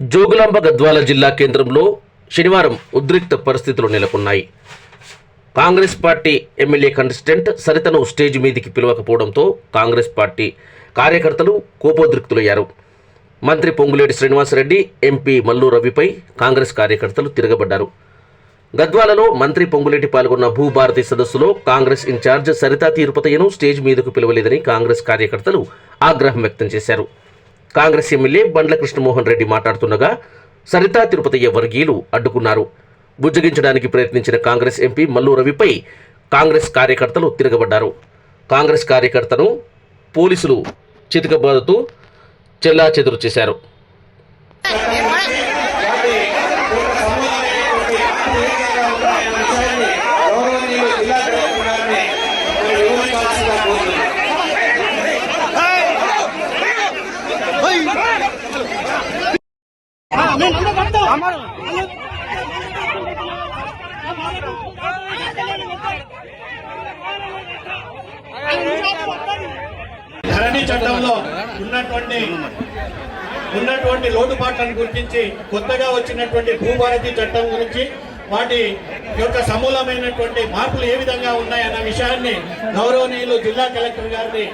జోగులాంబ గద్వాల జిల్లా కేంద్రంలో శనివారం ఉద్రిక్త పరిస్థితులు నెలకొన్నాయి. కాంగ్రెస్ పార్టీ ఎమ్మెల్యే కంటెస్టెంట్ సరితను స్టేజ్ మీదికి పిలవకపోవడంతో కాంగ్రెస్ పార్టీ కార్యకర్తలు కోపోద్రిక్తులయ్యారు. మంత్రి పొంగులేటి శ్రీనివాసరెడ్డి ఎంపీ మల్లు రవిపై కాంగ్రెస్ కార్యకర్తలు తిరగబడ్డారు. గద్వాలలో మంత్రి పొంగులేటి పాల్గొన్న భూభారతి సదస్సులో కాంగ్రెస్ ఇన్ఛార్జ్ సరితా తిరుపతయ్యను స్టేజ్ మీదకు పిలవలేదని కాంగ్రెస్ కార్యకర్తలు ఆగ్రహం వ్యక్తం చేశారు. కాంగ్రెస్ ఎమ్మెల్యే బండ్ల కృష్ణమోహన్ రెడ్డి మాట్లాడుతుండగా సరితా తిరుపతయ్య వర్గీయులు అడ్డుకున్నారు. బుజ్జగించడానికి ప్రయత్నించిన కాంగ్రెస్ ఎంపీ మల్లు రవిపై కాంగ్రెస్ కార్యకర్తలు తిరగబడ్డారు. కాంగ్రెస్ కార్యకర్తను పోలీసులు చితకబాదుతూ చెల్లా చెదురు చేశారు. ధరణి చట్టంలో ఉన్నటువంటి ఉన్నటువంటి లోటుపాట్లను గుర్తించి కొత్తగా వచ్చినటువంటి భూభారతి చట్టం గురించి వాటి యొక్క సమూలమైనటువంటి మార్పులు ఏ విధంగా ఉన్నాయన్న విషయాన్ని గౌరవనీయులు జిల్లా కలెక్టర్ గారిని